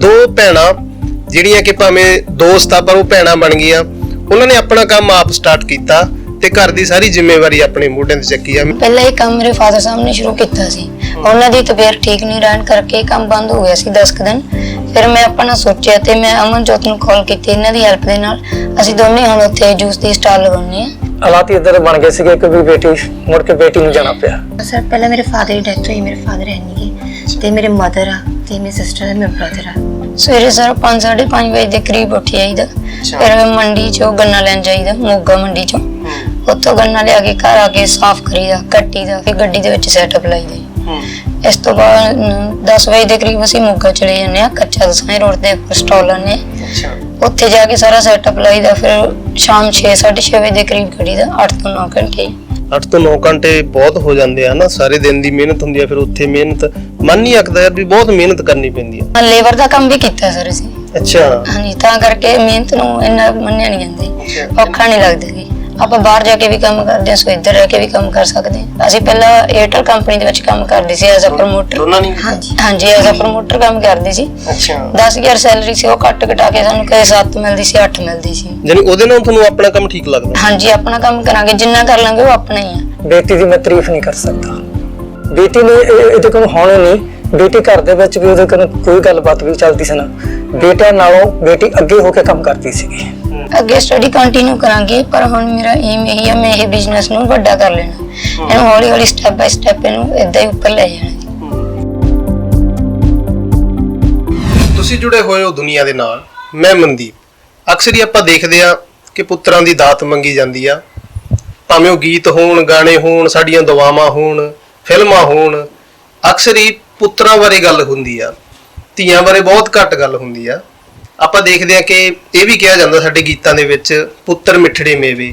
ਦੋ ਭੈਣਾਂ ਜਿਹੜੀਆਂ ਕਿ ਭਾਵੇਂ ਦੋਸਤ ਆ ਪਰ ਉਹ ਭੈਣਾਂ ਬਣ ਗਈਆਂ। ਉਹਨਾਂ ਨੇ ਆਪਣਾ ਕੰਮ ਆਪ ਸਟਾਰਟ ਕੀਤਾ ਤੇ ਘਰ ਦੀ ਸਾਰੀ ਜ਼ਿੰਮੇਵਾਰੀ ਆਪਣੇ ਮੋਢਿਆਂ ਤੇ ਚੱਕੀ ਆ। ਪਹਿਲਾਂ ਇਹ ਕੰਮ ਮੇਰੇ ਫਾਦਰ ਸਾਹਿਬ ਨੇ ਸ਼ੁਰੂ ਕੀਤਾ ਸੀ। ਉਹਨਾਂ ਦੀ ਤਬੀਅਤ ਠੀਕ ਨਹੀਂ ਰਹਿਣ ਕਰਕੇ ਕੰਮ ਬੰਦ ਹੋ ਗਿਆ ਸੀ 10 ਕੁ ਦਿਨ। ਫਿਰ ਮੈਂ ਆਪਣਾ ਸੋਚਿਆ ਤੇ ਮੈਂ ਅਮਨਜੋਤ ਨੂੰ ਕਾਲ ਕੀਤੀ ਇਹਨਾਂ ਦੀ ਹੈਲਪ ਦੇ ਨਾਲ। ਅਸੀਂ ਦੋਨੇ ਹੁਣ ਉੱਥੇ ਜੂਸ ਦੀ ਸਟਾਲ ਲਗਾਉਣੀ ਆ ਹਾਲਾਤ ਇਧਰ ਬਣ ਗਏ ਸੀਗੇ ਕਿ ਵੀ ਬੇਟੀ ਮੁੜ ਕੇ ਬੇਟੀ ਨੂੰ ਜਾਣਾ ਪਿਆ। ਸਰ ਪਹਿਲਾਂ ਮੇਰੇ ਫਾਦਰ ਦੀ ਡੈਥ ਹੋਈ ਮੇਰੇ ਫਾਦਰ ਹੈ ਨਹੀਂ ਤੇ ਮੇਰੇ ਮਦਰ ਆ ਤੇ ਮੇਰੀ ਸਿਸਟਰ ਹੈ ਮੇਰੇ ਬ੍ਰਦਰ ਆ। ਸਵੇਰੇ ਸਰ 5:30 ਵਜੇ ਦੇ ਕਰੀਬ ਉੱਠ ਜਾਈਦਾ। ਫਿਰ ਮੰਡੀ ਚੋਂ ਗੰਨਾ ਲੈਣ ਜਾਈਦਾ ਮੋਗਾ ਮੰਡੀ ਚੋਂ। ਉੱਥੋਂ ਗੰਨਾ ਲਿਆ ਕੇ ਘਰ ਆ ਕੇ ਸਾਫ਼ ਕਰੀਦਾ ਕੱਟੀਦਾ ਫਿਰ ਗੱਡੀ ਦੇ ਵਿੱਚ ਸੈਟਅਪ ਲਾਈਦਾ ਇਸ ਤੋਂ ਬਾਅਦ 10 ਵਜੇ ਦੇ ਕਰੀਬ ਅਸੀਂ ਮੋਗਾ ਚਲੇ ਜਾਂਦੇ ਆ ਕੱਚਾ ਦਸਾਂ ਰੋਡ ਤੇ ਸਟਾਲ ਲਾਉਂਦੇ ਹਾਂ। ਉੱਥੇ ਜਾ ਕੇ ਸਾਰਾ ਸੈਟਅਪ ਲਾਈਦਾ ਫਿਰ ਸ਼ਾਮ 6:30 ਵਜੇ ਦੇ ਕਰੀਬ ਕਰੀਦਾ 8 ਤੋਂ 9 ਘੰਟੇ। 8 ਤੋਂ 9 ਘੰਟੇ ਬਹੁਤ ਹੋ ਜਾਂਦੇ ਆ ਨਾ ਸਾਰੇ ਦਿਨ ਦੀ ਮਿਹਨਤ ਹੁੰਦੀ ਆ ਫਿਰ ਉੱਥੇ ਮਿਹਨਤ ਮਨ ਨਹੀਂ ਆਖਦਾ ਯਾਰ ਵੀ ਬਹੁਤ ਮਿਹਨਤ ਕਰਨੀ ਪੈਂਦੀ ਆ। ਲੇਬਰ ਦਾ ਕੰਮ ਵੀ ਕੀਤਾ ਸਰ ਅਸੀਂ। ਅੱਛਾ। ਹਾਂਜੀ ਤਾਂ ਕਰਕੇ ਮਿਹਨਤ ਨੂੰ ਇੰਨਾ ਮੰਨਿਆ ਨਹੀਂ ਜਾਂਦਾ। ਔਖਾ ਨਹੀਂ ਲੱਗਦਾ ਜੀ। ਆਪਾਂ ਬਾਹਰ ਜਾ ਕੇ ਵੀ ਕੰਮ ਕਰਦੇ ਹਾਂ ਸੋ ਇੱਧਰ ਰਹਿ ਕੇ ਵੀ ਕੰਮ ਕਰ ਸਕਦੇ ਹਾਂ। ਅਸੀਂ ਪਹਿਲਾਂ 에ਅਰਟੈਲ ਕੰਪਨੀ ਦੇ ਵਿੱਚ ਕੰਮ ਕਰਦੇ ਸੀ ਐਜ਼ ਅ ਪ੍ਰੋਮੋਟਰ ਦੋਨਾਂ ਨੇ? ਹਾਂਜੀ ਹਾਂਜੀ ਐਜ਼ ਅ ਪ੍ਰੋਮੋਟਰ ਕੰਮ ਕਰਦੇ ਸੀ। ਅੱਛਾ। 10000 ਸੈਲਰੀ ਸੀ ਉਹ ਕੱਟ ਕਟਾ ਕੇ ਸਾਨੂੰ ਕਦੇ 7 ਮਿਲਦੀ ਸੀ 8 ਮਿਲਦੀ ਸੀ। ਯਾਨੀ ਉਹਦੇ ਨਾਲ ਤੁਹਾਨੂੰ ਆਪਣਾ ਕੰਮ ਠੀਕ ਲੱਗਦਾ? ਹਾਂਜੀ ਆਪਣਾ ਕੰਮ ਕਰਾਂਗੇ ਜਿੰਨਾ ਕਰ ਲਾਂਗੇ ਉਹ ਆਪਣਾ ਹੀ ਆ। ਬੇਟੀ ਦੀ ਮੈਂ ਤਾਰੀਫ ਨਹੀਂ ਕਰ ਸਕਦਾ। ਬੇਟੀ ਨੇ ਇਹ- ਇਹਦੇ ਕੋਲ ਹੁਣ ਨਹੀਂ ਬੇਟੀ ਘਰ ਦੇ ਵਿੱਚ ਵੀ ਉਹਦੇ ਕੋਲ ਕੋਈ ਗੱਲਬਾਤ ਵੀ ਚੱਲਦੀ ਸੀ ਨਾ। ਬੇਟਿਆਂ ਨਾਲੋਂ ਬੇਟੀ ਅੱਗੇ ਹੋ ਕੇ ਕੰਮ ਕਰਦੀ ਸੀਗੀ। ਅੱਗੇ ਸਟੱਡੀ ਕੰਟੀਨਿਊ ਕਰਾਂਗੇ ਪਰ ਹੁਣ ਮੇਰਾ ਏਮ ਇਹੀ ਹੈ ਮੈਂ ਇਹ ਬਿਜ਼ਨਸ ਨੂੰ ਵੱਡਾ ਕਰ ਲੈਣਾ। ਇਹਨੂੰ ਹੌਲੀ ਹੌਲੀ ਸਟੈਪ ਬਾਈ ਸਟੈਪ ਇਹਨੂੰ ਇਦਾਂ ਹੀ ਉੱਪਰ ਲੈ ਜਾਣਾ। ਤੁਸੀਂ ਜੁੜੇ ਹੋਏ ਹੋ ਦੁਨੀਆ ਦੇ ਨਾਲ ਮੈਂ ਮਨਦੀਪ। ਅਕਸਰ ਹੀ ਆਪਾਂ ਦੇਖਦੇ ਆ ਕਿ ਪੁੱਤਰਾਂ ਦੀ ਦਾਤ ਮੰਗੀ ਜਾਂਦੀ ਆ। ਭਾਵੇਂ ਉਹ ਗੀਤ ਹੋਣ ਗਾਣੇ ਹੋਣ ਸਾਡੀਆਂ ਦੁਆਵਾਂ ਹੋਣ ਫਿਲਮਾਂ ਹੋਣ ਅਕਸਰ ਹੀ ਪੁੱਤਰਾਂ ਬਾਰੇ ਗੱਲ ਹੁੰਦੀ ਆ ਧੀਆਂ ਬਾਰੇ ਬਹੁਤ ਘੱਟ ਗੱਲ ਹੁੰਦੀ ਆ। ਆਪਾਂ ਦੇਖਦੇ ਹਾਂ ਕਿ ਇਹ ਵੀ ਕਿਹਾ ਜਾਂਦਾ ਸਾਡੇ ਗੀਤਾਂ ਦੇ ਵਿੱਚ, ਪੁੱਤਰ ਮਿੱਠੜੇ ਮੇਵੇ।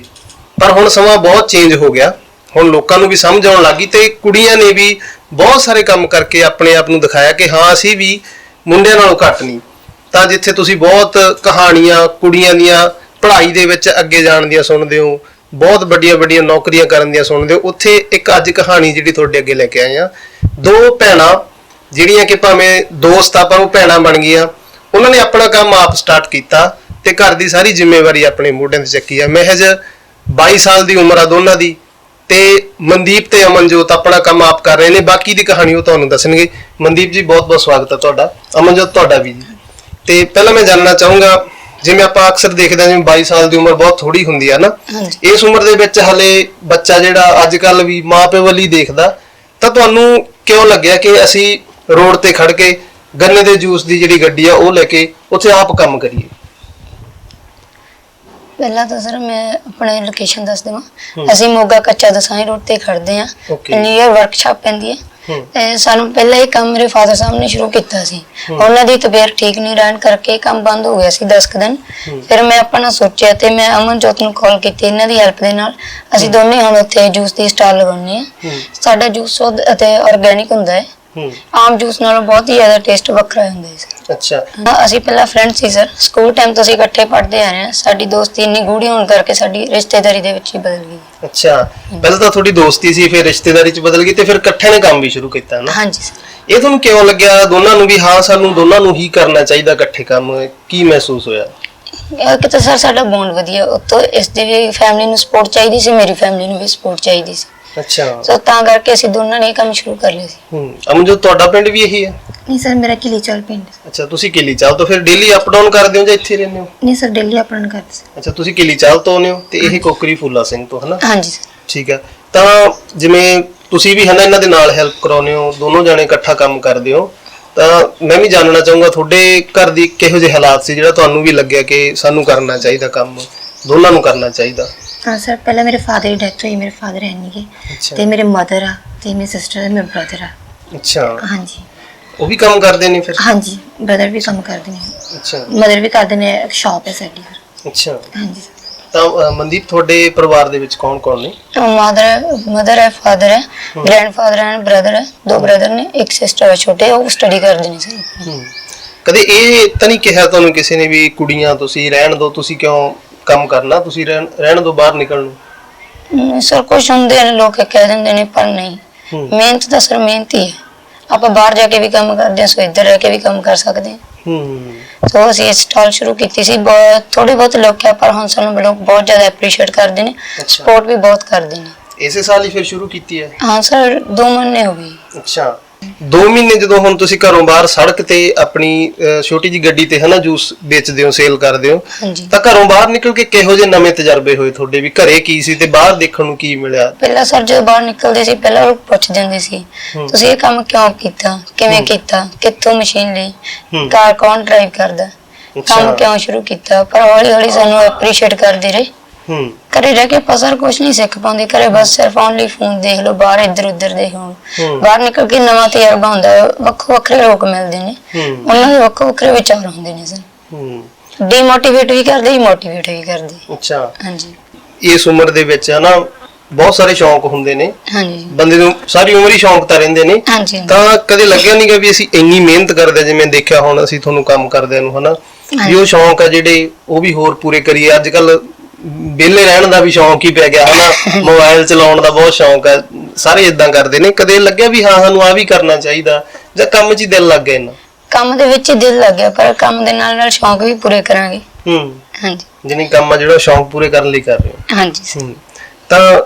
ਪਰ ਹੁਣ ਸਮਾਂ ਬਹੁਤ ਚੇਂਜ ਹੋ ਗਿਆ। ਹੁਣ ਲੋਕਾਂ ਨੂੰ ਵੀ ਸਮਝ ਆਉਣ ਲੱਗੀ ਤੇ ਕੁੜੀਆਂ ਨੇ ਵੀ ਬਹੁਤ ਸਾਰੇ ਕੰਮ ਕਰਕੇ ਆਪਣੇ ਆਪ ਨੂੰ ਦਿਖਾਇਆ ਕਿ ਹਾਂ, ਅਸੀਂ ਵੀ ਮੁੰਡਿਆਂ ਨਾਲੋਂ ਘੱਟ ਨਹੀਂ। ਤਾਂ ਜਿੱਥੇ ਤੁਸੀਂ ਬਹੁਤ ਕਹਾਣੀਆਂ, ਕੁੜੀਆਂ ਦੀਆਂ ਪੜ੍ਹਾਈ ਦੇ ਵਿੱਚ ਅੱਗੇ ਜਾਣ ਦੀਆਂ ਸੁਣਦੇ ਹੋ, ਬਹੁਤ ਵੱਡੀਆਂ ਵੱਡੀਆਂ ਨੌਕਰੀਆਂ ਕਰਨ ਦੀਆਂ ਸੁਣਦੇ ਹੋ, ਉੱਥੇ ਇੱਕ ਅੱਜ ਕਹਾਣੀ ਜਿਹੜੀ ਤੁਹਾਡੇ ਅੱਗੇ ਲੈ ਕੇ ਆਏ ਆ ਦੋ ਭੈਣਾਂ ਜਿਹੜੀਆਂ ਕਿ ਭਾਵੇਂ ਦੋਸਤ ਆ, ਪਰ ਉਹ ਭੈਣਾਂ ਬਣ ਗਈਆਂ। ਉਹਨਾਂ ਨੇ ਆਪਣਾ ਕੰਮ ਆਪ ਸਟਾਰਟ ਕੀਤਾ ਤੇ ਘਰ ਦੀ ਸਾਰੀ ਜ਼ਿੰਮੇਵਾਰੀ ਆਪਣੇ ਮੋਢਿਆਂ ਤੇ ਚੱਕੀ ਆ ਮਹਿਜ 22 ਸਾਲ ਦੀ ਉਮਰ ਆ ਦੋਨਾਂ ਦੀ ਤੇ ਮਨਦੀਪ ਤੇ ਅਮਨਜੋਤ ਆਪਣਾ ਕੰਮ ਆਪ ਕਰ ਰਹੇ ਨੇ। ਬਾਕੀ ਦੀ ਕਹਾਣੀ ਉਹ ਤੁਹਾਨੂੰ ਦੱਸਣਗੇ। ਮਨਦੀਪ ਜੀ ਬਹੁਤ ਬਹੁਤ ਸਵਾਗਤ ਹੈ ਤੁਹਾਡਾ। ਅਮਨਜੋਤ ਤੁਹਾਡਾ ਵੀ ਜੀ। ਤੇ ਪਹਿਲਾਂ ਮੈਂ ਜਾਣਨਾ ਚਾਹੂੰਗਾ ਜਿਵੇਂ ਆਪਾਂ ਅਕਸਰ ਦੇਖਦੇ ਹਾਂ ਜਿਵੇਂ 22 ਸਾਲ ਦੀ ਉਮਰ ਬਹੁਤ ਥੋੜੀ ਹੁੰਦੀ ਆ ਨਾ। ਇਸ ਉਮਰ ਦੇ ਵਿੱਚ ਹਲੇ ਬੱਚਾ ਜਿਹੜਾ ਅੱਜ ਕੱਲ ਵੀ ਮਾਪੇ ਵੱਲੀ ਦੇਖਦਾ ਤਾਂ ਤੁਹਾਨੂੰ ਕਿਉਂ ਲੱਗਿਆ ਕਿ ਅਸੀਂ ਰੋਡ ਤੇ ਖੜ ਕੇ ਗੰਨੇ ਦੇ ਜੂਸ ਦੀ ਜਿਹੜੀ ਗੱਡੀ ਆ ਉਹ ਲੈ ਕੇ ਉੱਥੇ ਆਪ ਕੰਮ ਕਰੀਏ। ਪਹਿਲਾਂ ਤਾਂ ਸਰ ਮੈਂ ਆਪਣੀ ਲੋਕੇਸ਼ਨ ਦੱਸ ਦੇਵਾਂ। ਅਸੀਂ ਮੋਗਾ ਕੱਚਾ ਦਸਾਈ ਰੋਡ ਤੇ ਖੜਦੇ ਆ Okay. ਨੀਅਰ ਵਰਕਸ਼ਾਪ ਪੈਂਦੀ ਹੈ। ਹੂੰ। ਤੇ ਸਾਨੂੰ ਪਹਿਲਾਂ ਇਹ ਕੰਮ ਮੇਰੇ ਫਾਦਰ ਸਾਹਿਬ ਨੇ ਸ਼ੁਰੂ ਕੀਤਾ ਸੀ। ਉਹਨਾਂ ਦੀ ਤਬੀਅਤ ਠੀਕ ਨਹੀਂ ਰਹਿਣ ਕਰਕੇ ਇਹ ਕੰਮ ਬੰਦ ਹੋ ਗਿਆ ਸੀ 10 ਕੁ ਦਿਨ। ਫਿਰ ਮੈਂ ਆਪਣਾ ਸੋਚਿਆ ਤੇ ਮੈਂ ਅਮਨਜੋਤ ਨੂੰ ਕਾਲ ਕੀਤੀ ਇਹਨਾਂ ਦੀ ਹੈਲਪ ਦੇ ਨਾਲ। ਅਸੀਂ ਦੋਨੇ ਹੁਣ ਉੱਥੇ ਜੂਸ ਦੀ ਸਟਾਲ ਲਗਾਉਣੀ ਆ ਸਾਡਾ ਜੂਸ ਸ਼ੁੱਧ ਅਤੇ ਆਰਗੈਨਿਕ ਹੁੰਦਾ ਹੈ ਹੂੰ। ਆਮ ਜੂਸ ਨਾਲੋਂ ਬਹੁਤ ਹੀ ਜ਼ਿਆਦਾ ਟੇਸਟ ਵੱਖਰਾ ਹੁੰਦਾ ਹੈ ਸਰ। ਅੱਛਾ। ਅਸੀਂ ਪਹਿਲਾਂ ਫਰੈਂਡ ਸੀ ਸਰ। ਸਕੂਲ ਟਾਈਮ ਤੋਂ ਅਸੀਂ ਇਕੱਠੇ ਪੜ੍ਹਦੇ ਆ ਰਹੇ ਹਾਂ। ਸਾਡੀ ਦੋਸਤੀ ਇੰਨੀ ਗੂੜੀ ਹੋਣ ਕਰਕੇ ਸਾਡੀ ਰਿਸ਼ਤੇਦਾਰੀ ਦੇ ਵਿੱਚ ਹੀ ਬਦਲ ਗਈ ਅੱਛਾ। ਪਹਿਲਾਂ ਤਾਂ ਤੁਹਾਡੀ ਦੋਸਤੀ ਸੀ ਫਿਰ ਰਿਸ਼ਤੇਦਾਰੀ ਚ ਬਦਲ ਗਈ ਤੇ ਫਿਰ ਇਕੱਠੇ ਨੇ ਕੰਮ ਵੀ ਸ਼ੁਰੂ ਕੀਤਾ ਨਾ? ਹਾਂਜੀ ਸਰ। ਇਹ ਤੁਹਾਨੂੰ ਕਿਉਂ ਲੱਗਿਆ? ਦੋਨਾਂ ਨੂੰ ਵੀ ਹਾਂ ਸਾਨੂੰ ਦੋਨਾਂ ਨੂੰ ਹੀ ਕਰਨਾ ਚਾਹੀਦਾ ਇਕੱਠੇ ਕੰਮ। ਕੀ ਮਹਿਸੂਸ ਹੋਇਆ? ਇਹ ਕਿ ਤਾਂ ਸਰ ਸਾਡਾ ਬੌਂਡ ਵਧੀਆ। ਉੱਤੋਂ ਇਸ ਦੀ ਵੀ ਫੈਮਿਲੀ ਨੂੰ ਸਪੋਰਟ ਚਾਹੀਦੀ ਸੀ ਮੇਰੀ ਫੈਮਿਲੀ ਨੂੰ ਵੀ ਸਪੋਰਟ ਚਾਹੀਦੀ ਸੀ। ਅੱਛਾ। ਸੋ ਤਾਂ ਕਰਕੇ ਅਸੀਂ ਦੋਨਾਂ ਨੇ ਇਹ ਕੰਮ ਸ਼ੁਰੂ ਕਰ ਲਿਆ ਸੀ। ਹੂੰ। ਅਮਨਜੋਤ ਤੁਹਾਡਾ ਪਿੰਡ ਵੀ ਇਹੀ ਹੈ? ਨਹੀਂ ਸਰ ਮੇਰਾ ਕਿਲੀ ਚਲ ਪਿੰਡ ਅੱਛਾ ਤੁਸੀਂ ਕਿਲੀ ਚਾਲ ਤੋਂ ਫਿਰ ਡੇਲੀ ਅਪ ਡਾਊਨ ਕਰਦੇ ਹੋ ਜਾਂ ਇੱਥੇ ਰਹਿੰਦੇ ਹੋ? ਨਹੀਂ ਸਰ ਦਿੱਲੀ ਅਪਰਨ ਕਰਦੇ ਸੀ। ਅੱਛਾ ਤੁਸੀਂ ਕਿਲੀ ਚਾਲ ਤੋਂ ਆਉਂਦੇ ਹੋ ਤੇ ਇਹ ਕੋਕਰੀ ਫੂਲਾ ਸਿੰਘ ਤੋਂ ਹਨਾ? ਹਾਂਜੀ ਸਰ। ਠੀਕ ਹੈ। ਤਾਂ ਜਿਵੇਂ ਤੁਸੀਂ ਵੀ ਹਨਾ ਇਹਨਾਂ ਦੇ ਨਾਲ ਹੈਲਪ ਕਰਾਉਂਦੇ ਹੋ ਦੋਨੋਂ ਜਾਣੇ ਇਕੱਠਾ ਕੰਮ ਕਰਦੇ ਹੋ ਤਾਂ ਮੈਂ ਵੀ ਜਾਣਨਾ ਚਾਹੂੰਗਾ ਤੁਹਾਡੇ ਘਰ ਦੀ ਕਿਹੋ ਜਿਹੇ ਹਾਲਾਤ ਸੀ ਜਿਹੜਾ ਤੁਹਾਨੂੰ ਵੀ ਲੱਗਿਆ ਕਿ ਸਾਨੂੰ ਕਰਨਾ ਚਾਹੀਦਾ ਕੰਮ? ਦੋਨਾਂ ਨੂੰ ਕਰਨਾ ਚਾਹੀਦਾ। ਹਾਂ ਸਰ ਪਹਿਲਾਂ ਮੇਰੇ ਫਾਦਰ ਦੀ ਡੈਥ ਹੋਈ ਮੇਰੇ ਫਾਦਰ ਹੈ ਨਹੀਂਗੇ ਤੇ ਮੇਰੇ ਮਦਰ ਆ ਤੇ ਮੇਰੀ ਸਿਸਟਰ ਹੈ ਮੇਰੇ ਬ੍ਰਦਰ ਆ। ਅੱਛਾ। ਹਾਂਜੀ। ਉਹ ਵੀ ਕੰਮ ਕਰਦੇ ਨੇ ਫਿਰ? ਹਾਂਜੀ ਬ੍ਰਦਰ ਵੀ ਕੰਮ ਕਰਦੇ ਨੇ। ਅੱਛਾ। ਮਦਰ ਵੀ ਕਰਦੇ ਨੇ ਇੱਕ ਸ਼ਾਪ ਹੈ ਸਾਡੀ ਅੱਛਾ। ਹਾਂਜੀ ਤਾਂ ਅ, ਮਨਦੀਪ ਤੁਹਾਡੇ ਪਰਿਵਾਰ ਦੇ ਵਿੱਚ ਕੌਣ ਕੌਣ ਨੇ? ਮਦਰ ਮਦਰ ਹੈ ਫਾਦਰ ਹੈ ਗ੍ਰੈਂਡਫਾਦਰ ਹੈ ਬ੍ਰਦਰ ਹੈ ਦੋ ਬ੍ਰਦਰ ਨੇ ਇੱਕ ਸਿਸਟਰ ਹੈ ਛੋਟੇ ਉਹ ਸਟੱਡੀ ਕਰਦੇ ਨੇ ਸਰ। ਕਦੇ ਇਹ ਤਾਂ ਨਹੀਂ ਕਿਹਾ ਤੁਹਾਨੂੰ ਕਿਸੇ ਨੇ ਵੀ ਕੁੜੀਆਂ ਤੁਸੀਂ ਰਹਿਣ ਦਿਓ ਤੁਸੀਂ ਕਿਉਂ ਕੰਮ ਕਰਨਾ ਤੁਸੀਂ ਰਹਿਣ ਰਹਿਣ ਦਿਓ ਬਾਹਰ ਨਿਕਲਣ ਨੂੰ? ਨਹੀਂ ਸਰ ਕੁਛ ਹੁੰਦੇ ਨੇ ਲੋਕ ਕਹਿ ਦਿੰਦੇ ਨੇ ਪਰ ਨਹੀਂ। ਹੂੰ। ਮਿਹਨਤ ਤਾਂ ਸਰ ਮਿਹਨਤ ਹੀ ਹੈ। ਆਪਾਂ ਬਾਹਰ ਜਾ ਕੇ ਵੀ ਕੰਮ ਕਰਦੇ ਹਾਂ ਸੋ ਇੱਧਰ ਰਹਿ ਕੇ ਵੀ ਕੰਮ ਕਰ ਸਕਦੇ ਹਾਂ। ਹੂੰ ਸੋ ਅਸੀਂ ਸਟਾਲ ਸ਼ੁਰੂ ਕੀਤੀ ਸੀ ਬਹੁਤ ਥੋੜੇ ਬਹੁਤ ਲੋਕ ਆ ਪਰ ਹੁਣ ਸਾਨੂੰ ਲੋਕ ਬਹੁਤ ਜ਼ਿਆਦਾ ਐਪਰੀਸ਼ੀਏਟ ਕਰਦੇ ਨੇ ਅੱਛਾ। ਸਪੋਰਟ ਵੀ ਬਹੁਤ ਕਰਦੇ ਨੇ। ਇਸੇ ਸਾਲ ਹੀ ਫਿਰ ਸ਼ੁਰੂ ਕੀਤੀ ਹੈ? ਹਾਂ ਸਰ 2 ਮਹੀਨੇ ਹੋ ਗਏ। ਅੱਛਾ। 2 ਮਹੀਨੇ ਜਦੋਂ ਹੁਣ ਤੁਸੀਂ ਘਰੋਂ ਬਾਹਰ ਸੜਕ ਤੇ ਆਪਣੀ ਅਹ, ਛੋਟੀ ਜੀ ਗੱਡੀ ਤੇ ਹਨਾ ਜੂਸ ਵੇਚਦੇ ਹੋ ਸੇਲ ਕਰਦੇ ਹੋ ਹਾਂਜੀ। ਤਾਂ ਘਰੋਂ ਬਾਹਰ ਨਿਕਲ ਕੇ ਕਿਹੋ ਜਿਹੇ ਨਵੇਂ ਤਜਰਬੇ ਹੋਏ ਤੁਹਾਡੇ ਵੀ? ਘਰੇ ਕੀ ਸੀ ਤੇ ਬਾਹਰ ਦੇਖਣ ਨੂੰ ਕੀ ਮਿਲਿਆ? ਪਹਿਲਾਂ ਸਰ ਜਦੋਂ ਬਾਹਰ ਨਿਕਲਦੇ ਸੀ ਪਹਿਲਾਂ ਲੋਕ ਪੁੱਛ ਜਾਂਦੇ ਸੀ ਹੂੰ। ਤੁਸੀਂ ਇਹ ਕੰਮ ਕਿਉਂ ਕੀਤਾ? ਕਿਵੇਂ ਕੀਤਾ? ਕਿੱਥੋਂ ਮਸ਼ੀਨ ਲਈ? ਹੂੰ। ਕਾਰ ਕੌਣ ਡਰਾਈਵ ਕਰਦਾ। ਕੰਮ ਕਿਉਂ ਸ਼ੁਰੂ ਕੀਤਾ? ਪਰ ਹੌਲੀ ਹੌਲੀ ਸਾਨੂੰ ਐਪਰੀਸ਼ੀਏਟ ਕਰਦੇ ਰਹੇ। ਹੂੰ। ਘਰੇ ਰਹਿ ਕੇ ਆਪਾਂ ਸਰ ਕੁਝ ਨਹੀਂ ਸਿੱਖ ਪਾਉਂਦੇ ਘਰੇ ਬਸ ਸਿਰਫ ਓਨਲੀ ਫੋਨ ਦੇਖ ਲਓ ਬਾਹਰ ਇੱਧਰ ਉੱਧਰ ਦੇਖ ਲਓ। ਬਾਹਰ ਨਿਕਲ ਕੇ ਨਵਾਂ ਤਜਰਬਾ ਹੁੰਦਾ ਹੈ, ਵੱਖੋ ਵੱਖਰੇ ਲੋਕ ਮਿਲਦੇ ਨੇ। ਉਹਨਾਂ ਦੇ ਵੱਖੋ ਵੱਖਰੇ ਵਿਚਾਰ ਹੁੰਦੇ ਨੇ ਸਰ। ਹੂੰ। ਡੀਮੋਟੀਵੇਟ ਵੀ ਕਰਦੇ ਹੀ ਮੋਟੀਵੇਟ ਵੀ ਕਰਦੇ। ਅੱਛਾ। ਹਾਂਜੀ। ਇਸ ਉਮਰ ਦੇ ਵਿੱਚ ਹਨਾ ਬਹੁਤ ਸਾਰੇ ਸ਼ੌਂਕ ਹੁੰਦੇ ਨੇ। ਹਾਂਜੀ। ਬੰਦੇ ਨੂੰ ਸਾਰੀ ਉਮਰ ਹੀ ਸ਼ੌਂਕ ਤਾਂ ਰਹਿੰਦੇ ਨੇ। ਹਾਂਜੀ ਤਾਂ ਕਦੇ ਲੱਗਿਆ ਨਹੀਂਗਾ ਵੀ ਅਸੀਂ ਇੰਨੀ ਮਿਹਨਤ ਕਰਦੇ ਜਿਵੇਂ ਦੇਖਿਆ ਹੁਣ ਅਸੀਂ ਤੁਹਾਨੂੰ ਕੰਮ ਕਰਦਿਆਂ ਨੂੰ ਹਨਾ? ਵੀ ਉਹ ਸ਼ੌਂਕ ਆ ਜਿਹੜੇ ਉਹ ਵੀ ਹੋਰ ਪੂਰੇ ਕਰੀਏ। ਅੱਜ ਕੱਲ ਵਿਹਲੇ ਰਹਿਣ ਦਾ ਵੀ ਸ਼ੌਂਕ ਹੀ ਪੈ ਗਿਆ ਹਨਾ। ਮੋਬਾਈਲ ਚਲਾਉਣ ਦਾ ਬਹੁਤ ਸ਼ੌਂਕ ਹੈ ਸਾਰੇ ਇਦਾਂ ਕਰਦੇ ਨੇ। ਕਦੇ ਲੱਗਿਆ ਵੀ ਹਾਂ ਸਾਨੂੰ ਆ ਵੀ ਕਰਨਾ ਚਾਹੀਦਾ। ਜਾਂ ਕੰਮ 'ਚ ਹੀ ਦਿਲ ਲੱਗ ਗਿਆ ਇਹਨਾਂ ਕੰਮ ਦੇ ਵਿੱਚ ਦਿਲ ਲੱਗ ਗਿਆ ਪਰ ਕੰਮ ਦੇ ਨਾਲ ਨਾਲ ਸ਼ੌਂਕ ਵੀ ਪੂਰੇ ਕਰਾਂਗੇ। ਹੂੰ। ਹਾਂਜੀ। ਜਿਹਨੇ ਕੰਮ ਆ ਜਿਹੜਾ ਸ਼ੌਂਕ ਪੂਰੇ ਕਰਨ ਲਈ ਕਰ ਰਹੇ ਹੋ। ਹਾਂਜੀ। ਹੂੰ। ਤਾਂ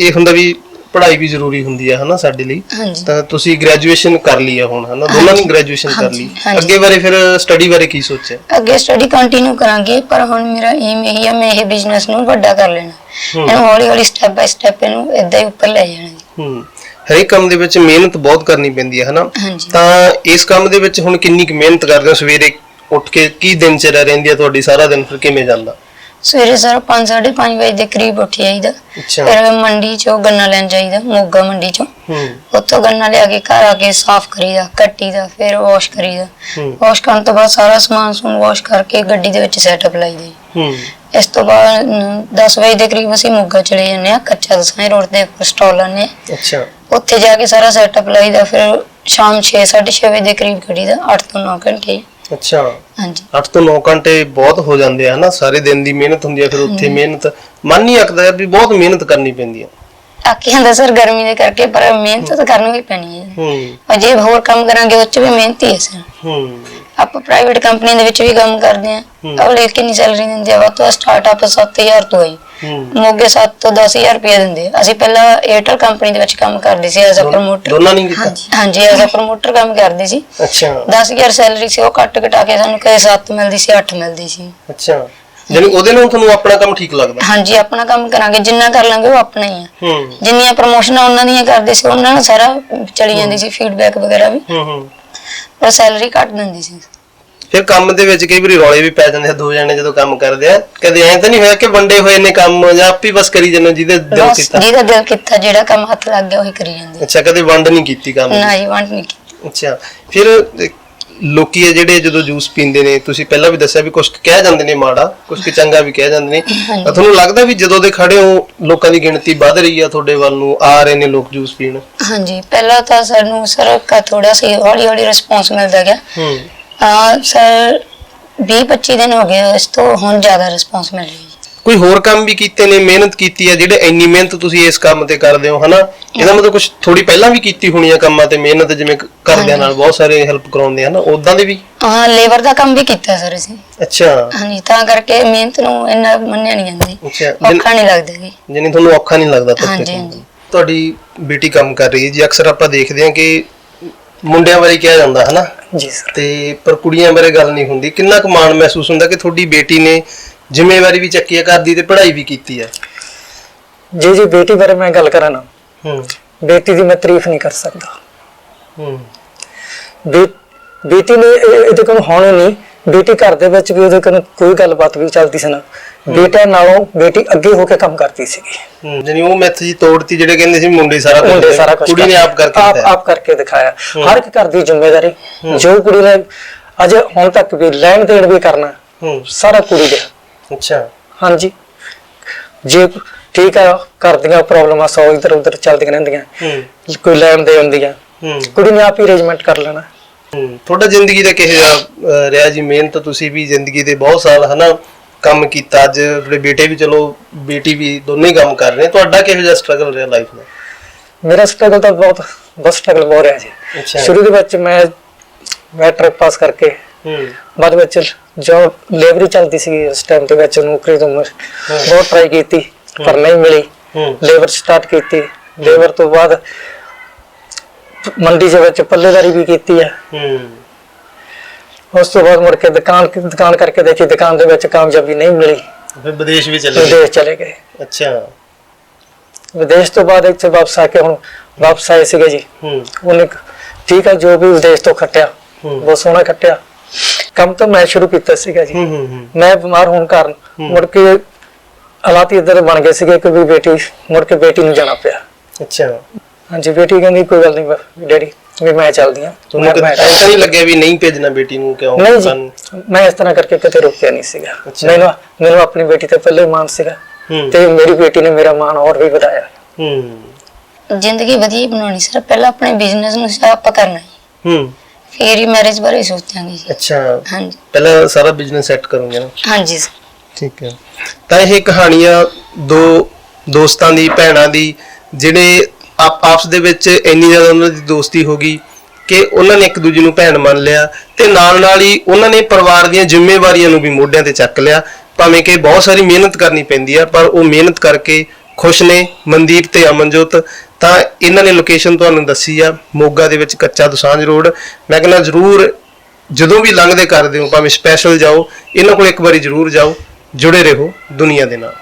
ਇਹ ਹੁੰਦਾ ਵੀ ਪੜ੍ਹਾਈ ਵੀ ਜ਼ਰੂਰੀ ਹੁੰਦੀ ਹੈ ਹਨਾ ਸਾਡੇ ਲਈ। ਹਾਂਜੀ। ਤਾਂ ਤੁਸੀਂ ਗ੍ਰੈਜੂਏਸ਼ਨ ਕਰ ਲਈ ਹੈ ਹੁਣ ਹਨਾ? ਦੋਨਾਂ ਨੇ ਗ੍ਰੈਜੂਏਸ਼ਨ ਕਰ ਲਈ। ਹਾਂਜੀ, ਹਾਂਜੀ। ਅੱਗੇ ਬਾਰੇ ਫਿਰ ਸਟੱਡੀ ਬਾਰੇ ਕੀ ਸੋਚਿਆ? ਅੱਗੇ ਸਟੱਡੀ ਕੰਟੀਨਿਊ ਕਰਾਂਗੇ ਪਰ ਹੁਣ ਮੇਰਾ ਏਮ ਇਹੀ ਆ ਮੈਂ ਇਹ ਬਿਜ਼ਨਸ ਨੂੰ ਵੱਡਾ ਕਰ ਲੈਣਾ। ਹੂੰ। ਇਹਨੂੰ ਹੌਲੀ ਹੌਲੀ ਸਟੈਪ ਬਾਈ ਸਟੈਪ ਇਹਨੂੰ ਇਦਾਂ ਹੀ ਉੱਪਰ ਲੈ ਜਾਣਾ ਜੀ। ਹੂੰ। ਹਰੇਕ ਕੰਮ ਦੇ ਵਿੱਚ ਮਿਹਨਤ ਬਹੁਤ ਕਰਨੀ ਪੈਂਦੀ ਹੈ ਹਨਾ? ਹਾਂਜੀ। ਤਾਂ ਇਸ ਕੰਮ ਦੇ ਵਿੱਚ ਹੁਣ ਕਿੰਨੀ ਕੁ ਮਿਹਨਤ ਕਰਦੇ ਹੋ? ਸਵੇਰੇ ਉੱਠ ਕੇ ਕੀ ਦਿਨਚਰਿਆ ਰਹਿੰਦੀ ਹੈ ਤੁਹਾਡੀ? ਸਾਰਾ ਦਿਨ ਫਿਰ ਕਿਵੇਂ ਜਾਂਦਾ? ਸਵੇਰੇ ਸਰ 5:30 ਵਜੇ ਦੇ ਕਰੀਬ ਉੱਠ ਜਾਈਦਾ ਅੱਛਾ। ਫਿਰ ਮੰਡੀ ਚੋਂ ਗੰਨਾ ਲੈਣ ਜਾਈਦਾ ਮੋਗਾ ਮੰਡੀ ਚੋਂ। ਹੂੰ। ਉੱਥੋਂ ਗੰਨਾ ਲਿਆ ਕੇ ਘਰ ਆ ਕੇ ਸਾਫ਼ ਕਰੀਦਾ ਕੱਟੀਦਾ ਫਿਰ ਵਾਸ਼ ਕਰੀਦਾ ਹੂੰ। ਵਾਸ਼ ਕਰਨ ਤੋਂ ਬਾਅਦ ਸਾਰਾ ਸਮਾਨ ਸਮੂਨ ਵਾਸ਼ ਕਰਕੇ ਗੱਡੀ ਦੇ ਵਿੱਚ ਸੈਟਅਪ ਲਾਈਦਾ ਜੀ। ਹੂੰ। ਇਸ ਤੋਂ ਬਾਅਦ 10 ਵਜੇ ਦੇ ਕਰੀਬ ਅਸੀਂ ਮੋਗਾ ਚਲੇ ਜਾਂਦੇ ਆ ਕੱਚਾ ਦਸਾਂ ਰੋਡ ਦੇ ਉੱਪਰ ਸਟਾਲ ਲਾਉਂਦੇ ਹਾਂ। ਅੱਛਾ। ਉੱਥੇ ਜਾ ਕੇ ਸਾਰਾ ਸੈਟਅਪ ਲਾਈਦਾ ਫਿਰ ਸ਼ਾਮ 6 6:30 ਵਜੇ ਦੇ ਕਰੀਬ ਕਰੀਦਾ 8 ਤੋਂ 9 ਘੰਟੇ। ਅੱਛਾ। ਹਾਂਜੀ। 8 ਤੋਂ 9 ਘੰਟੇ ਬਹੁਤ ਹੋ ਜਾਂਦੇ ਆ ਹਨਾ? ਸਾਰੇ ਦਿਨ ਦੀ ਮਿਹਨਤ ਹੁੰਦੀ ਹੈ ਫਿਰ ਉੱਥੇ ਮਿਹਨਤ ਮਨ ਨਹੀਂ ਯਾਰ ਵੀ ਬਹੁਤ ਮਿਹਨਤ ਕਰਨੀ ਪੈਂਦੀ ਹੈ ਆਕੀ ਹੁੰਦਾ ਸਰ ਗਰਮੀ ਦੇ ਕਰਕੇ ਪਰ ਮਿਹਨਤ ਤਾਂ ਕਰਨੀ ਵੀ ਪੈਣੀ ਹੈ ਹੂੰ। ਔਰ ਜੇ ਹੋਰ ਕੰਮ ਕਰਾਂਗੇ ਉਹ ਚ ਵੀ ਮਿਹਨਤ ਹੀ ਹੈ ਸਰ। ਹੂੰ। ਆਪਾਂ ਪ੍ਰਾਈਵੇਟ ਕੰਪਨੀ ਦੇ ਵਿੱਚ ਵੀ ਕੰਮ ਕਰਦੇ ਆ। ਹੂੰ। ਅਗਲੇ ਕਿੰਨੀ ਸੈਲਰੀ ਦਿੰਦੇ ਆ ਵਾ ਤੋਂ ਸਟਾਰਟਅਪ 7000 ਤੋਂ ਹੂੰ ਮੋਗੇ 7 ਤੋਂ 10000 ਰੁਪਏ ਦਿੰਦੇ। ਅਸੀਂ ਪਹਿਲਾਂ 에ਅਰਟੈਲ ਕੰਪਨੀ ਦੇ ਵਿੱਚ ਕੰਮ ਕਰਦੇ ਸੀ ਐਜ਼ ਅ ਪ੍ਰਮੋਟਰ ਦੋਨਾਂ ਨਹੀਂ ਕੀਤਾ? ਹਾਂਜੀ। ਐਜ਼ ਅ ਪ੍ਰਮੋਟਰ ਕੰਮ ਕਰਦੇ ਸੀ। ਅੱਛਾ। 10000 ਸੈਲਰੀ ਸੀ ਉਹ ਕੱਟ ਕਟਾ ਕੇ ਸਾਨੂੰ ਕਦੇ 7 ਮਿਲਦੀ ਸੀ 8 ਮਿਲਦੀ ਸੀ। ਅੱਛਾ। ਜਾਨੀ ਉਹਦੇ ਨਾਲ ਤੁਹਾਨੂੰ ਆਪਣਾ ਕੰਮ ਠੀਕ ਲੱਗਦਾ? ਹਾਂਜੀ ਆਪਣਾ ਕੰਮ ਕਰਾਂਗੇ। ਜਿੰਨਾ ਕਰ ਲਾਂਗੇ ਉਹ ਆਪਣਾ ਹੀ ਆ। ਹੂੰ। ਜਿੰਨੀਆਂ ਪ੍ਰਮੋਸ਼ਨਾਂ ਉਹਨਾਂ ਦੀਆਂ ਕਰਦੇ ਸੀ ਉਹਨਾਂ ਨਾਲ ਸਾਰਾ ਚਲੀ ਜਾਂਦੀ ਸੀ ਫੀਡਬੈਕ ਵਗੈਰਾ ਵੀ। ਹੂੰ ਹੂੰ। ਪਰ ਸੈਲਰੀ ਘੱਟ ਦਿੰਦੀ ਸੀ। ਫਿਰ ਕੰਮ ਦੇ ਵਿੱਚ ਕਈ ਵਾਰੀ ਰੌਲੇ ਵੀ ਪੈ ਜਾਂਦੇ ਆ ਦੋ ਜਣੇ ਜਦੋਂ ਕੰਮ ਕਰਦੇ ਆ ਕਦੇ ਐਂ ਤਾਂ ਨਹੀਂ ਹੋਇਆ ਕਿ ਵੰਡੇ ਹੋਏ ਨੇ ਕੰਮ ਜਾਂ ਆਪੀ ਬਸ ਕਰੀ ਜਾਂਦੇ ਹੋ ਜਿਹਦੇ ਦਿਲ ਬਸ ਕੀਤਾ? ਜਿਹਦਾ ਦਿਲ ਕੀਤਾ ਜਿਹੜਾ ਕੰਮ ਹੱਥ ਲੱਗ ਗਿਆ ਉਹੀ ਕਰੀ ਜਾਂਦੇ ਅੱਛਾ ਕਦੇ ਵੰਡ ਨਹੀਂ ਕੀਤੀ ਕੰਮ ਦੀ? ਨਾ ਜੀ ਵਾਂਟ ਨਹੀਂ ਕੀਤੀ। ਅੱਛਾ ਫਿਰ ਅਹ, ਲੋਕੀ ਆ ਜਿਹੜੇ ਜਦੋਂ ਜੂਸ ਪੀਂਦੇ ਨੇ ਤੁਸੀਂ ਪਹਿਲਾਂ ਵੀ ਦੱਸਿਆ ਵੀ ਕੁਝ ਕਹਿ ਜਾਂਦੇ ਨੇ ਮਾੜਾ ਕੁਝ ਚੰਗਾ ਵੀ ਕਹਿ ਜਾਂਦੇ ਨੇ। ਤਾਂ ਤੁਹਾਨੂੰ ਲੱਗਦਾ ਵੀ ਜਦੋਂ ਦੇ ਖੜੇ ਹੋ ਲੋਕਾਂ ਦੀ ਗਿਣਤੀ ਵੱਧ ਰਹੀ ਆ ਤੁਹਾਡੇ ਵੱਲ ਨੂੰ ਆ ਰਹੇ ਨੇ ਲੋਕ ਜੂਸ ਪੀਣ? ਹਾਂਜੀ ਪਹਿਲਾਂ ਤਾਂ ਸਾਨੂੰ ਸਰ ਕਾ ਥੋੜਾ ਸੀ ਹੌਲੀ ਹੌਲੀ ਰਿਸਪੌਂਸ ਮਿਲਦਾ ਗਿਆ। ਹੂੰ। ਸਰ 20 25 ਦਿਨ ਹੋ ਗਏ ਇਸ ਤੋਂ ਹੁਣ ਜ਼ਿਆਦਾ ਰਿਸਪੌਂਸ ਮਿਲ ਰਹੀ ਹੈ ਕੋਈ ਹੋਰ ਕੰਮ ਵੀ ਕੀਤੇ ਨੇ ਮਿਹਨਤ ਕੀਤੀ ਆ ਜਿਹੜੇ ਇੰਨੀ ਮਿਹਨਤ ਤੁਸੀਂ ਇਸ ਕੰਮ ਤੇ ਕਰਦੇ ਹੋ ਹਨਾ? ਇਹਦਾ ਮਤਲਬ ਕੁਝ ਥੋੜੀ ਪਹਿਲਾਂ ਵੀ ਕੀਤੀ ਹੋਣੀ ਆ ਕੰਮਾਂ ਤੇ ਮਿਹਨਤ ਜਿਵੇਂ ਕ- ਘਰਦਿਆਂ ਨਾਲ ਬਹੁਤ ਸਾਰੇ ਹੈਲਪ ਕਰਾਉਂਦੇ ਆ ਨਾ ਉਦਾਂ ਦੇ ਵੀ? ਹਾਂ ਲੇਬਰ ਦਾ ਕੰਮ ਵੀ ਕੀਤਾ ਸਰ ਅਸੀਂ। ਅੱਛਾ। ਹਾਂਜੀ ਤਾਂ ਕਰਕੇ ਮਿਹਨਤ ਨੂੰ ਇੰਨਾ ਮੰਨਿਆ ਨਹੀਂ ਜਾਂਦਾ ਅੱਛਾ ਜਿਨ- ਔਖਾ ਨਹੀਂ ਲੱਗਦਾ ਜੀ। ਜਿਵੇਂ ਤੁਹਾਨੂੰ ਔਖਾ ਨਹੀਂ ਲੱਗਦਾ ਹਾਂਜੀ, ਹਾਂਜੀ। ਤੁਹਾਡੀ ਬੇਟੀ ਕੰਮ ਕਰ ਰਹੀ ਹੈ ਜੀ। ਅਕਸਰ ਆਪਾਂ ਦੇਖਦੇ ਹਾਂ ਕਿ ਮੁੰਡਿਆਂ ਬਾਰੇ ਕਿਹਾ ਜਾਂਦਾ ਹੈ ਨਾ ਜੀ ਸਰ। ਤੇ ਪਰ ਕੁੜੀਆਂ ਬਾਰੇ ਗੱਲ ਨਹੀਂ ਹੁੰਦੀ। ਕਿੰਨਾ ਕੁ ਮਾਣ ਮਹਿਸੂਸ ਹੁੰਦਾ ਕਿ ਤੁਹਾਡੀ ਬੇਟੀ ਨੇ ਜ਼ਿੰਮੇਵਾਰੀ ਵੀ ਚੱਕੀ ਹੈ ਘਰ ਦੀ ਤੇ ਪੜ੍ਹਾਈ ਵੀ ਕੀਤੀ ਹੈ? ਜੀ ਜੀ ਬੇਟੀ ਬਾਰੇ ਮੈਂ ਗੱਲ ਕਰਾਂ ਨਾ। ਹੂੰ। ਬੇਟੀ ਦੀ ਮੈਂ ਤਾਰੀਫ ਨਹੀਂ ਕਰ ਸਕਦਾ। ਹੂੰ। ਬੇ- ਬੇਟੀ ਨੇ ਇਹ- ਇਹਦੇ ਕੋਲ ਹੁਣ ਨਹੀਂ। ਬੇਟੀ ਘਰ ਦੇ ਵਿੱਚ ਵੀ ਉਹਦੇ ਕੋਲ ਕੋਈ ਗੱਲਬਾਤ ਵੀ ਚੱਲਦੀ ਸੀ ਨਾ। ਬੇਟਿਆਂ ਨਾਲੋਂ ਬੇਟੀ ਅੱਗੇ ਹੋ ਕੇ ਕੰਮ ਕਰਦੀ ਸੀਗੀ। ਜਾਨੀ ਉਹ ਮੈਥ ਜੀ ਤੋੜਤੀ ਜਿਹੜੇ ਕਹਿੰਦੇ ਸੀ ਮੁੰਡੇ ਸਾਰਾ ਕੁਝ ਸਾਰਾ ਕੁਝ ਕੁੜੀ ਨੇ ਆਪ ਕਰਕੇ ਆਪ ਦਿੱਤਾ। ਆਪ ਕਰਕੇ ਦਿਖਾਇਆ। ਹਰ ਇੱਕ ਘਰ ਦੀ ਜ਼ਿੰਮੇਵਾਰੀ। ਜੋ ਕੁੜੀ ਨੇ ਅਜੇ ਹੁਣ ਤੱਕ ਵੀ ਲੈਣ ਦੇਣ ਵੀ ਕਰਨਾ ਹੂੰ। ਸਾਰਾ ਕੁੜੀ ਦਾ। ਅੱਛਾ। ਹਾਂਜੀ। ਜੇ ਠੀਕ ਆ ਘਰ ਦੀਆਂ ਪ੍ਰੋਬਲਮਾਂ ਸੌ ਇਧਰ ਉਧਰ ਚੱਲਦੀਆਂ ਰਹਿੰਦੀਆਂ। ਹੂੰ। ਕੋਈ ਲੈਣ ਦੇ ਹੁੰਦੀਆਂ ਹੂੰ। ਕੁੜੀ ਨੇ ਆਪ ਹੀ ਅਰੇਂਜਮੈਂਟ ਕਰ ਲੈਣਾ। ਤੁਹਾਡਾ ਜ਼ਿੰਦਗੀ ਦਾ ਕਿਹੋ ਜਿਹਾ ਰਿਹਾ ਜੀ? ਮਿਹਨਤ ਤੁਸੀਂ ਵੀ ਜ਼ਿੰਦਗੀ ਦੇ ਬਹੁਤ ਸਾਲ ਹਨਾ ਕੰਮ ਕੀਤਾ। ਅੱਜ ਤੁਹਾਡੇ ਬੇਟੇ ਵੀ ਚਲੋ ਬੇਟੀ ਵੀ ਦੋਨੇ ਹੀ ਕੰਮ ਕਰ ਰਹੇ ਤੁਹਾਡਾ ਕਿਹੋ ਜਿਹਾ ਸਟਰਗਲ ਰਿਹਾ ਲਾਈਫ ਦਾ? ਮੇਰਾ ਸਟਰਗਲ ਤਾਂ ਬਹੁਤ ਬਹੁਤ ਸਟਰਗਲ ਹੋ ਰਿਹਾ ਜੀ। ਸ਼ੁਰੂ ਦੇ ਵਿੱਚ ਮੈਂ ਮੈਟ੍ਰਿਕ ਪਾਸ ਕਰਕੇ ਹੂੰ। ਬਾਅਦ ਵਿੱਚ ਜੋ ਲੇਬਰੀ ਚੱਲਦੀ ਸੀ। ਉਸ ਟਾਈਮ ਦੇ ਵਿੱਚ ਨੌਕਰੀ ਤੋਂ ਬਹੁਤ ਟਰਾਈ ਕੀਤੀ ਪਰ ਨਹੀਂ ਮਿਲੀ। ਲੇਬਰ ਸਟਾਰਟ ਕੀਤੀ। ਲੇਬਰ ਤੋਂ ਬਾਅਦ ਮੰਡੀ ਦੇ ਵਿੱਚ ਪੱਲੇਦਾਰੀ ਵੀ ਕੀਤੀ ਹੈ। ਹੂੰ। ਉਸ ਤੋਂ ਬਾਅਦ ਮੁੜ ਕੇ ਦੁਕਾਨ ਦੁਕਾਨ ਕਰਕੇ ਦੇਖੀ ਦੁਕਾਨ ਦੇ ਵਿੱਚ ਕਾਮਯਾਬੀ ਨਹੀਂ ਮਿਲੀ। ਫਿਰ ਵਿਦੇਸ਼ ਵੀ ਚਲੇ ਗਏ। ਵਿਦੇਸ਼ ਚਲੇ ਗਏ। ਅੱਛਾ। ਵਿਦੇਸ਼ ਤੋਂ ਬਾਅਦ ਇੱਥੇ ਵਾਪਸ ਆ ਕੇ ਹੁਣ ਵਾਪਸ ਆਏ ਸੀਗੇ ਜੀ। ਹੂੰ। ਉਹਨੇ ਠੀਕ ਹੈ ਜੋ ਵੀ ਵਿਦੇਸ਼ ਤੋਂ ਖੱਟਿਆ ਹੂੰ। ਬਹੁਤ ਸੋਹਣਾ ਖੱਟਿਆ। ਕੰਮ ਤਾਂ ਮੈਂ ਸ਼ੁਰੂ ਕੀਤਾ ਸੀਗਾ ਜੀ। ਹੂੰ ਹੂੰ ਹੂੰ। ਮੈਂ ਬਿਮਾਰ ਹੋਣ ਕਾਰਨ ਮੁੜ ਕੇ ਹਾਲਾਤ ਇਧਰ ਬਣ ਗਏ ਸੀਗੇ ਕਿ ਵੀ ਬੇਟੀ ਮੁੜ ਕੇ ਬੇਟੀ ਨੂੰ ਜਾਣਾ ਪਿਆ। ਅੱਛਾ। ਹਾਂਜੀ ਬੇਟੀ ਕਹਿੰਦੀ ਕੋਈ ਗੱਲ ਨਹੀਂ ਡੈਡੀ ਵੀ ਮੈਂ ਚੱਲਦੀ ਹਾਂ। ਤੁਹਾਨੂੰ ਮੈਂ- ਕਦੇ ਐਸਾ ਨਹੀਂ ਲੱਗਿਆ ਵੀ ਨਹੀਂ ਭੇਜਣਾ ਬੇਟੀ ਨੂੰ ਕਿਉਂ? ਨਹੀਂ ਸਾਨੂੰ- ਜੀ ਮੈਂ ਇਸ ਤਰ੍ਹਾਂ ਕਰਕੇ ਕਿਤੇ ਰੋਕਿਆ ਨਹੀਂ ਸੀਗਾ। ਅੱਛਾ। ਮੈਨੂੰ ਮੈਨੂੰ ਆਪਣੀ ਬੇਟੀ ਤੇ ਪਹਿਲੇ ਮਾਣ ਸੀਗਾ ਹੂੰ। ਤੇ ਮੇਰੀ ਬੇਟੀ ਨੇ ਮੇਰਾ ਮਾਣ ਹੋਰ ਵੀ ਵਧਾਇਆ। ਹੂੰ। ਜ਼ਿੰਦਗੀ ਵਧੀਆ ਹੀ ਬਣਾਉਣੀ ਸਰ ਪਹਿਲਾਂ ਆਪਣੇ ਬਿਜ਼ਨਸ ਨੂੰ ਸਰ ਆਪਾਂ ਕਰਨਾ ਹੈ ਹੂੰ। ਫੇਰ ਹੀ ਮੈਰਿਜ ਬਾਰੇ ਸੋਚਾਂਗੇ ਜੀ। ਅੱਛਾ। ਹਾਂਜੀ। ਪਹਿਲਾਂ ਸਾਰਾ ਬਿਜ਼ਨਸ ਸੈੱਟ ਕਰੂੰਗੇ ਨਾ? ਹਾਂਜੀ ਸਰ। ਠੀਕ ਹੈ। ਤਾਂ ਇਹ ਕਹਾਣੀਆਂ ਦੋ ਦੋਸਤਾਂ ਦੀ ਭੈਣਾਂ ਦੀ ਜਿਹੜੇ ਆਪ ਆਪਸ ਦੇ ਵਿੱਚ ਇੰਨੀ ਜ਼ਿਆਦਾ ਉਹਨਾਂ ਦੀ ਦੋਸਤੀ ਹੋ ਗਈ ਕਿ ਉਹਨਾਂ ਨੇ ਇੱਕ ਦੂਜੇ ਨੂੰ ਭੈਣ ਮੰਨ ਲਿਆ ਤੇ ਨਾਲ ਨਾਲ ਹੀ ਉਹਨਾਂ ਨੇ ਪਰਿਵਾਰ ਦੀਆਂ ਜ਼ਿੰਮੇਵਾਰੀਆਂ ਨੂੰ ਵੀ ਮੋਢਿਆਂ ਤੇ ਚੱਕ ਲਿਆ। ਭਾਵੇਂ ਕਿ ਬਹੁਤ ਸਾਰੀ ਮਿਹਨਤ ਕਰਨੀ ਪੈਂਦੀ ਆ, ਪਰ ਉਹ ਮਿਹਨਤ ਕਰਕੇ ਖੁਸ਼ ਨੇ ਮਨਦੀਪ ਤੇ ਅਮਨਜੋਤ। ਤਾਂ ਇਹਨਾਂ ਨੇ ਲੋਕੇਸ਼ਨ ਤੁਹਾਨੂੰ ਦੱਸੀ ਆ, ਮੋਗਾ ਦੇ ਵਿੱਚ ਕੱਚਾ ਦੁਸਾਂਝ ਰੋਡ। ਮੈਂ ਕਹਿੰਦਾ ਜ਼ਰੂਰ ਜਦੋਂ ਵੀ ਲੰਘਦੇ ਕਰਦੇ ਹੋ, ਭਾਵੇਂ ਸਪੈਸ਼ਲ ਜਾਓ, ਇਹਨਾਂ ਕੋਲ ਇੱਕ ਵਾਰੀ ਜ਼ਰੂਰ ਜਾਓ, ਜੁੜੇ ਰਹੋ ਦੁਨੀਆ ਦੇ ਨਾਲ।